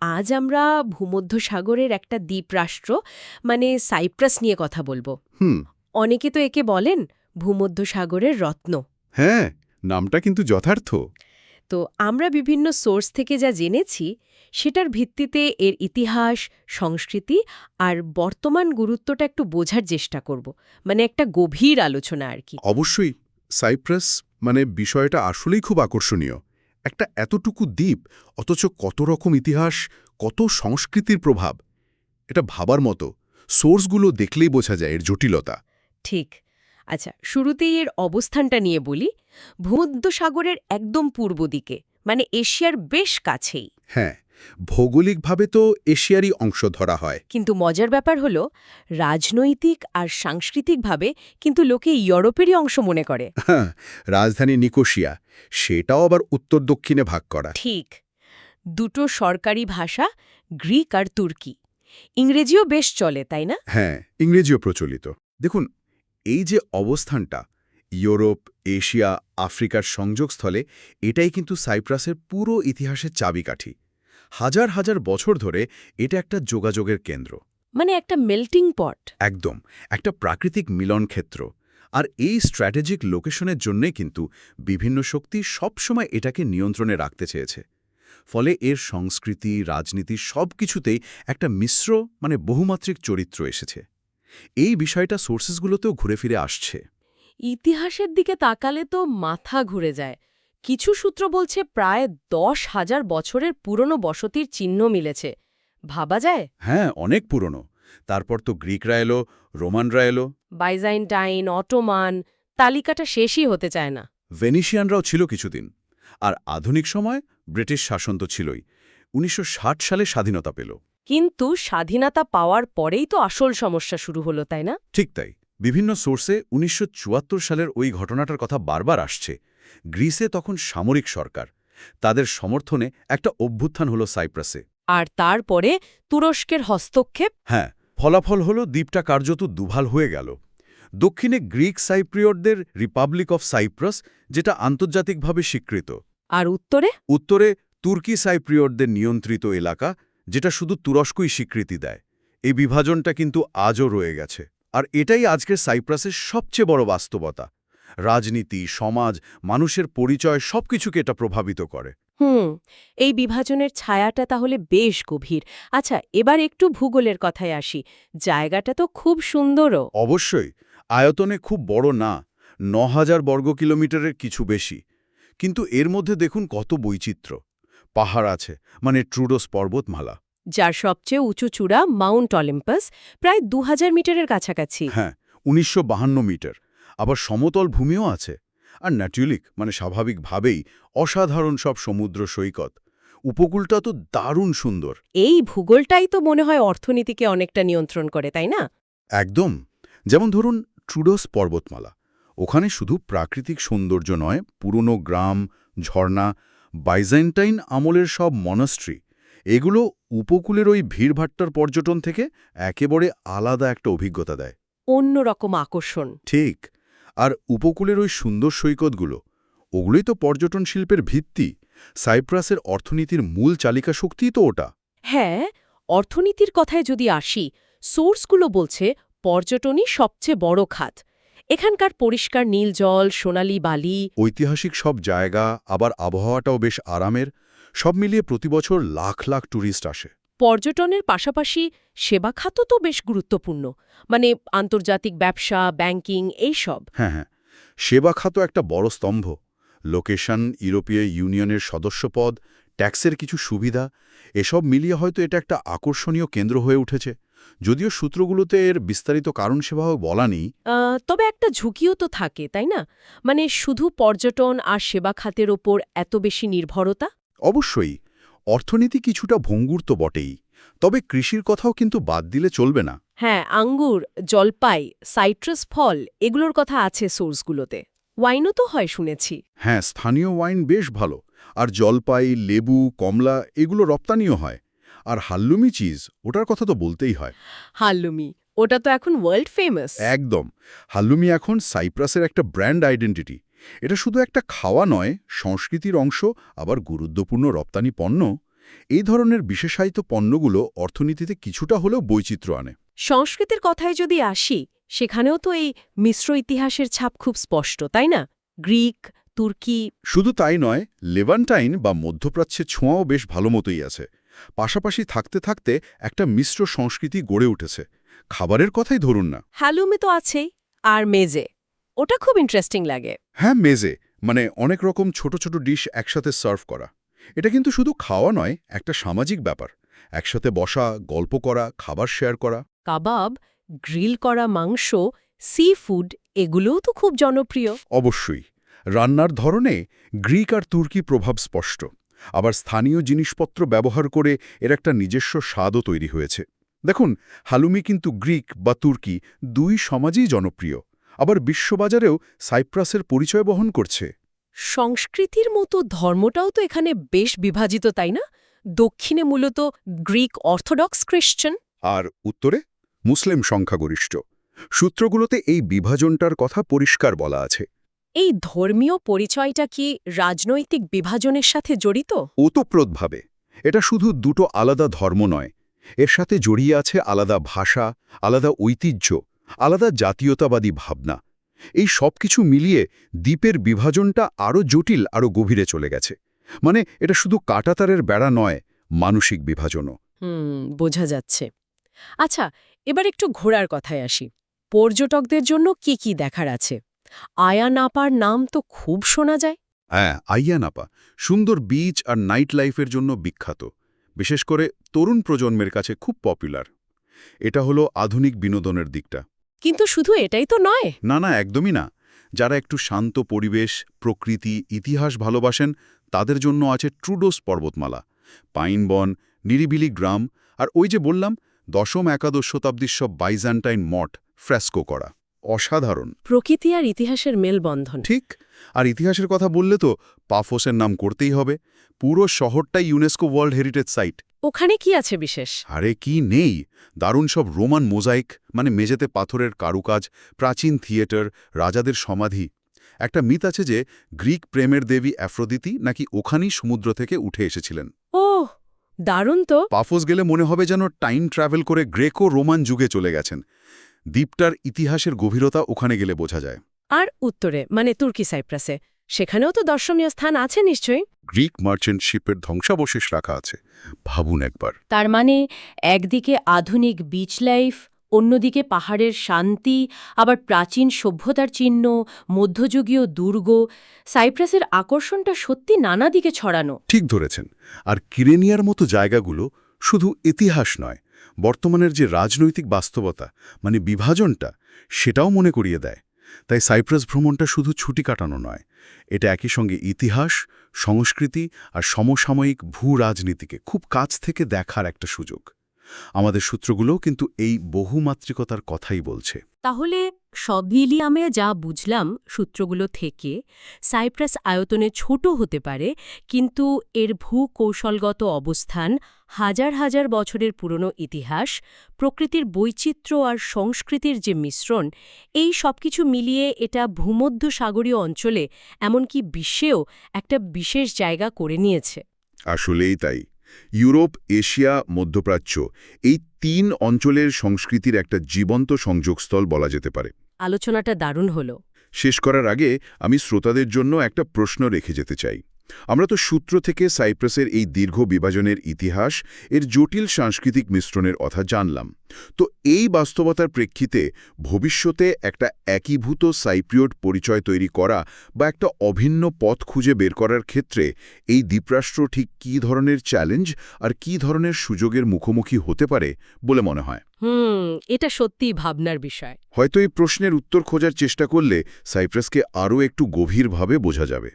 আজ আমরা ভূমধ্যসাগরের একটা দ্বীপরাষ্ট্র মানে সাইপ্রাস নিয়ে কথা বলব। হুম। অনেকে তো একে বলেন ভূমধ্যসাগরের রত্ন। হ্যাঁ নামটা কিন্তু যথার্থ। তো আমরা বিভিন্ন সোর্স থেকে যা জেনেছি সেটার ভিত্তিতে এর ইতিহাস সংস্কৃতি আর বর্তমান গুরুত্বটা একটু বোঝার চেষ্টা করব। মানে একটা গভীর আলোচনা আর কি। অবশ্যই সাইপ্রাস মানে বিষয়টা আসলেই খুব আকর্ষণীয়। একটা এতটুকু দ্বীপ অথচ কত রকম ইতিহাস কত সংস্কৃতির প্রভাব। এটা ভাবার মতো সোর্সগুলো দেখলেই বোঝা যায় এর জটিলতা। ঠিক। আচ্ছা শুরুতেই এর অবস্থানটা নিয়ে বলি। ভূমধ্যসাগরের একদম পূর্ব দিকে মানে এশিয়ার বেশ কাছেই। হ্যাঁ। ভৌগোলিকভাবে তো এশিয়ারই অংশ ধরা হয়। কিন্তু মজার ব্যাপার হলো রাজনৈতিক আর সাংস্কৃতিকভাবে কিন্তু লোকে ইউরোপেরই অংশ মনে করে। হ্যাঁ রাজধানী নিকোশিয়া সেটাও আবার উত্তর দক্ষিণে ভাগ করা। ঠিক। দুটো সরকারি ভাষা গ্রিক আর তুর্কি। ইংরেজিও বেশ চলে তাই না? হ্যাঁ ইংরেজিও প্রচলিত। দেখুন এই যে অবস্থানটা ইউরোপ এশিয়া আফ্রিকার সংযোগস্থলে এটাই কিন্তু সাইপ্রাসের পুরো ইতিহাসের চাবিকাঠি। হাজার হাজার বছর ধরে এটা একটা যোগাযোগের কেন্দ্র। মানে একটা মেল্টিং পট একদম একটা প্রাকৃতিক মিলন ক্ষেত্র। আর এই স্ট্র্যাটেজিক লোকেশনের জন্যে কিন্তু বিভিন্ন শক্তি সবসময় এটাকে নিয়ন্ত্রণে রাখতে চেয়েছে। ফলে এর সংস্কৃতি রাজনীতি সব কিছুতেই একটা মিশ্র মানে বহুমাত্রিক চরিত্র এসেছে। এই বিষয়টা সোর্সেসগুলোতেও ঘুরে ফিরে আসছে। ইতিহাসের দিকে তাকালে তো মাথা ঘুরে যায়। কিছু সূত্র বলছে প্রায় দশ হাজার বছরের পুরনো বসতির চিহ্ন মিলেছে। ভাবা যায়? হ্যাঁ অনেক পুরনো। তারপর তো গ্রিকরা এলো রোমানরা এলো। বাইজাইন্টাইন অটোমান তালিকাটা শেষই হতে চায় না। ভেনিশিয়ানরাও ছিল কিছুদিন। আর আধুনিক সময় ব্রিটিশ শাসন তো ছিলই। উনিশশো ষাট সালে স্বাধীনতা পেল। কিন্তু স্বাধীনতা পাওয়ার পরেই তো আসল সমস্যা শুরু হলো তাই না? ঠিক তাই। বিভিন্ন সোর্সে উনিশশো চুয়াত্তর সালের ওই ঘটনাটার কথা বারবার আসছে। গ্রিসে তখন সামরিক সরকার। তাদের সমর্থনে একটা অভ্যুত্থান হলো সাইপ্রাসে। আর তারপরে তুরস্কের হস্তক্ষেপ? হ্যাঁ ফলাফল হলো দ্বীপটা কার্যত দুভাল হয়ে গেল। দক্ষিণে গ্রিক সাইপ্রিয়টদের রিপাবলিক অফ সাইপ্রাস যেটা আন্তর্জাতিকভাবে স্বীকৃত। আর উত্তরে? উত্তরে তুর্কি সাইপ্রিয়টদের নিয়ন্ত্রিত এলাকা যেটা শুধু তুরস্কই স্বীকৃতি দেয়। এই বিভাজনটা কিন্তু আজও রয়ে গেছে। আর এটাই আজকের সাইপ্রাসের সবচেয়ে বড় বাস্তবতা। রাজনীতি সমাজ মানুষের পরিচয় সবকিছুকে এটা প্রভাবিত করে। হুম এই বিভাজনের ছায়াটা তাহলে বেশ গভীর। আচ্ছা এবার একটু ভূগোলের কথায় আসি। জায়গাটা তো খুব সুন্দরও। অবশ্যই আয়তনে খুব বড় না ন হাজার বর্গ কিলোমিটারের কিছু বেশি। কিন্তু এর মধ্যে দেখুন কত বৈচিত্র্য। পাহাড় আছে মানে ট্রুডোস পর্বতমালা। যার সবচেয়ে উঁচু চূড়া মাউন্ট অলিম্পাস প্রায় দু হাজার মিটারের কাছাকাছি। হ্যাঁ উনিশশো মিটার। আবার সমতল ভূমিও আছে। আর ন্যাচুলিক মানে স্বাভাবিকভাবেই অসাধারণ সব সমুদ্র সৈকত। উপকূলটা তো দারুণ সুন্দর। এই ভূগোলটাই তো মনে হয় অর্থনীতিকে অনেকটা নিয়ন্ত্রণ করে তাই না? একদম। যেমন ধরুন ট্রুডোস পর্বতমালা। ওখানে শুধু প্রাকৃতিক সৌন্দর্য নয় পুরনো গ্রাম ঝর্ণা বাইজেন্টাইন আমলের সব মনস্ট্রি এগুলো উপকূলের ওই ভিড়ভাট্টার পর্যটন থেকে একেবারে আলাদা একটা অভিজ্ঞতা দেয়। অন্যরকম আকর্ষণ। ঠিক। আর উপকূলের ওই সুন্দর সৈকতগুলো ওগুলোই তো পর্যটন শিল্পের ভিত্তি। সাইপ্রাসের অর্থনীতির মূল চালিকা শক্তিই তো ওটা। হ্যাঁ অর্থনীতির কথায় যদি আসি সোর্সগুলো বলছে পর্যটনই সবচেয়ে বড় খাত। এখানকার পরিষ্কার নীল জল সোনালি বালি। ঐতিহাসিক সব জায়গা আবার আবহাওয়াটাও বেশ আরামের সব মিলিয়ে প্রতিবছর লাখ লাখ ট্যুরিস্ট আসে। পর্যটনের পাশাপাশি সেবা খাতও তো বেশ গুরুত্বপূর্ণ। মানে আন্তর্জাতিক ব্যবসা ব্যাংকিং এইসব। হ্যাঁ হ্যাঁ। সেবা খাত একটা বড় স্তম্ভ। লোকেশন ইউরোপীয় ইউনিয়নের সদস্যপদ ট্যাক্সের কিছু সুবিধা এসব মিলিয়ে হয়তো এটা একটা আকর্ষণীয় কেন্দ্র হয়ে উঠেছে। যদিও সূত্রগুলোতে এর বিস্তারিত কারণ সেভাবে বলা নেই। তবে একটা ঝুঁকিও তো থাকে তাই না? মানে শুধু পর্যটন আর সেবা খাতের ওপর এত বেশি নির্ভরতা? অবশ্যই। অর্থনীতি কিছুটা ভঙ্গুর তো বটেই তবে কৃষির কথাও কিন্তু বাদ দিলে চলবে না। হ্যাঁ আঙ্গুর জলপাই সাইট্রাস ফল এগুলোর কথা আছে সোর্সগুলোতে। ওয়াইনও তো হয় শুনেছি। হ্যাঁ স্থানীয় ওয়াইন বেশ ভালো আর জলপাই লেবু কমলা এগুলো রপ্তানিও হয়। আর হাল্লুমি চিজ ওটার কথা তো বলতেই হয়। হাল্লুমি ওটা তো এখন ওয়ার্ল্ড ফেমাস একদম হাল্লুমি এখন সাইপ্রাসের একটা ব্র্যান্ড আইডেন্টিটি। এটা শুধু একটা খাওয়া নয় সংস্কৃতির অংশ আবার গুরুত্বপূর্ণ রপ্তানি পণ্য। এই ধরনের বিশেষায়িত পণ্যগুলো অর্থনীতিতে কিছুটা হলেও বৈচিত্র্য আনে। সংস্কৃতির কথায় যদি আসি সেখানেও তো এই মিশ্র ইতিহাসের ছাপ খুব স্পষ্ট তাই না? গ্রিক তুর্কি। শুধু তাই নয় লেভান্টাইন বা মধ্যপ্রাচ্যের ছোঁয়াও বেশ ভালো মতোই আছে। পাশাপাশি থাকতে থাকতে একটা মিশ্র সংস্কৃতি গড়ে উঠেছে। খাবারের কথাই ধরুন না। হ্যালুমে তো আছেই আর মেজে। ওটা খুব ইন্টারেস্টিং লাগে। হ্যাঁ মেজে। মানে অনেক রকম ছোট ছোট ডিশ একসাথে সার্ভ করা। এটা কিন্তু শুধু খাওয়া নয় একটা সামাজিক ব্যাপার। একসাথে বসা গল্প করা খাবার শেয়ার করা। কাবাব গ্রিল করা মাংস সি ফুড এগুলোও তো খুব জনপ্রিয়। অবশ্যই। রান্নার ধরনে গ্রিক আর তুর্কি প্রভাব স্পষ্ট। আবার স্থানীয় জিনিসপত্র ব্যবহার করে এর একটা নিজস্ব স্বাদও তৈরি হয়েছে। দেখুন হালুমি কিন্তু গ্রিক বা তুর্কি দুই সমাজেই জনপ্রিয়। আবার বিশ্ববাজারেও সাইপ্রাসের পরিচয় বহন করছে। সংস্কৃতির মতো ধর্মটাও তো এখানে বেশ বিভাজিত তাই না? দক্ষিণে মূলত গ্রিক অর্থোডক্স খ্রিশ্চান আর উত্তরে মুসলিম সংখ্যাগরিষ্ঠ। সূত্রগুলোতে এই বিভাজনটার কথা পরিষ্কার বলা আছে। এই ধর্মীয় পরিচয়টা কি রাজনৈতিক বিভাজনের সাথে জড়িত? ওতপ্রোতভাবে। এটা শুধু দুটো আলাদা ধর্ম নয়। এর সাথে জড়িয়ে আছে আলাদা ভাষা আলাদা ঐতিহ্য আলাদা জাতীয়তাবাদী ভাবনা। এই সব কিছু মিলিয়ে দ্বীপের বিভাজনটা আরও জটিল আরও গভীরে চলে গেছে। মানে এটা শুধু কাটাতারের বেড়া নয় মানসিক বিভাজনও। হুম বোঝা যাচ্ছে। আচ্ছা এবার একটু ঘোরার কথায় আসি। পর্যটকদের জন্য কি কি দেখার আছে? আয়া নাপার নাম তো খুব শোনা যায়। হ্যাঁ আইয়ানাপা সুন্দর বিচ আর নাইট লাইফের জন্য বিখ্যাত। বিশেষ করে তরুণ প্রজন্মের কাছে খুব পপুলার এটা হলো আধুনিক বিনোদনের দিকটা। কিন্তু শুধু এটাই তো নয়। না না, একদমই না। যারা একটু শান্ত পরিবেশ, প্রকৃতি, ইতিহাস ভালোবাসেন, তাদের জন্য আছে ট্রুডোস পর্বতমালা। পাইন বন, নিরিবিলি গ্রাম, আর ওই যে বললাম, দশম একাদশ শতাব্দীর সব বাইজান্টাইন মঠ ফ্রেস্কো করা। অসাধারণ। প্রকৃতি আর ইতিহাসের মেলবন্ধন। ঠিক আর ইতিহাসের কথা বললে তো পাফোসের নাম করতেই হবে। পুরো শহরটাই ইউনেস্কো ওয়ার্ল্ড হেরিটেজ সাইট ওখানে কি আছে বিশেষ? আরে কি নেই? দারুণ সব রোমান মোজাইক মানে মেঝেতে পাথরের কারুকাজ প্রাচীন থিয়েটার রাজাদের সমাধি। একটা মিথ আছে যে গ্রিক প্রেমের দেবী অ্যাফ্রোদিতি নাকি ওখানেই সমুদ্র থেকে উঠে এসেছিলেন। ও দারুণ তো। পাফোস গেলে মনে হবে যেন টাইম ট্রাভেল করে গ্রেকো রোমান যুগে চলে গেছেন। দ্বীপটার ইতিহাসের গভীরতা ওখানে গেলে বোঝা যায়। আর উত্তরে মানে তুর্কি সাইপ্রাসে। সেখানেও তো দর্শনীয় স্থান আছে নিশ্চয়ই? গ্রিক মার্চেন্ট শিপের ধ্বংসাবশেষ রাখা আছে। ভাবুন একবার। তার মানে একদিকে আধুনিক বিচ লাইফ অন্যদিকে পাহাড়ের শান্তি আবার প্রাচীন সভ্যতার চিহ্ন মধ্যযুগীয় দুর্গ। সাইপ্রাসের আকর্ষণটা সত্যি নানা দিকে ছড়ানো। ঠিক ধরেছেন। আর কিরেনিয়ার মতো জায়গাগুলো শুধু ইতিহাস নয় বর্তমানের যে রাজনৈতিক বাস্তবতা মানে বিভাজনটা, সেটাও মনে করিয়ে দেয়। তাই সাইপ্রাস ভ্রমণটা শুধু ছুটি কাটানো নয়, এটা একই সঙ্গে ইতিহাস, সংস্কৃতি আর সমসাময়িক ভূ রাজনীতিকে খুব কাছ থেকে দেখার একটা সুযোগ। আমাদের সূত্রগুলো কিন্তু এই বহুমাত্রিকতার কথাই বলছে। তাহলে সব মিলিয়ে যা বুঝলাম সূত্রগুলো থেকে, সাইপ্রাস আয়তনে ছোট হতে পারে, কিন্তু এর ভূকৌশলগত অবস্থান হাজার হাজার বছরের পুরনো ইতিহাস, প্রকৃতির বৈচিত্র্য আর সংস্কৃতির যে মিশ্রণ, এই সবকিছু মিলিয়ে এটা ভূমধ্য সাগরীয় অঞ্চলে, এমনকি বিশ্বেও একটা বিশেষ জায়গা করে নিয়েছে। আসলেই তাই। ইউরোপ, এশিয়া, মধ্যপ্রাচ্য, এই তিন অঞ্চলের সংস্কৃতির একটা জীবন্ত সংযোগস্থল বলা যেতে পারে। আলোচনাটা দারুণ হলো। শেষ করার আগে আমি শ্রোতাদের জন্য একটা প্রশ্ন রেখে যেতে চাই। আমরা তো সূত্র থেকে সাইপ্রাসের এই দীর্ঘ বিভাজনের ইতিহাস এর জটিল সাংস্কৃতিক মিশ্রণের কথা জানলাম। তো এই বাস্তবতার প্রেক্ষিতে ভবিষ্যতে একটা একীভূত সাইপ্রিয়ট পরিচয় তৈরি করা বা একটা অভিন্ন পথ খুঁজে বের করার ক্ষেত্রে এই দ্বীপরাষ্ট্র ঠিক কী ধরনের চ্যালেঞ্জ আর কী ধরনের সুযোগের মুখোমুখি হতে পারে বলে মনে হয়? হুম এটা সত্যিই ভাবনার বিষয়। হয়তো এই প্রশ্নের উত্তর খোঁজার চেষ্টা করলে সাইপ্রাসকে আরও একটু গভীরভাবে বোঝা যাবে।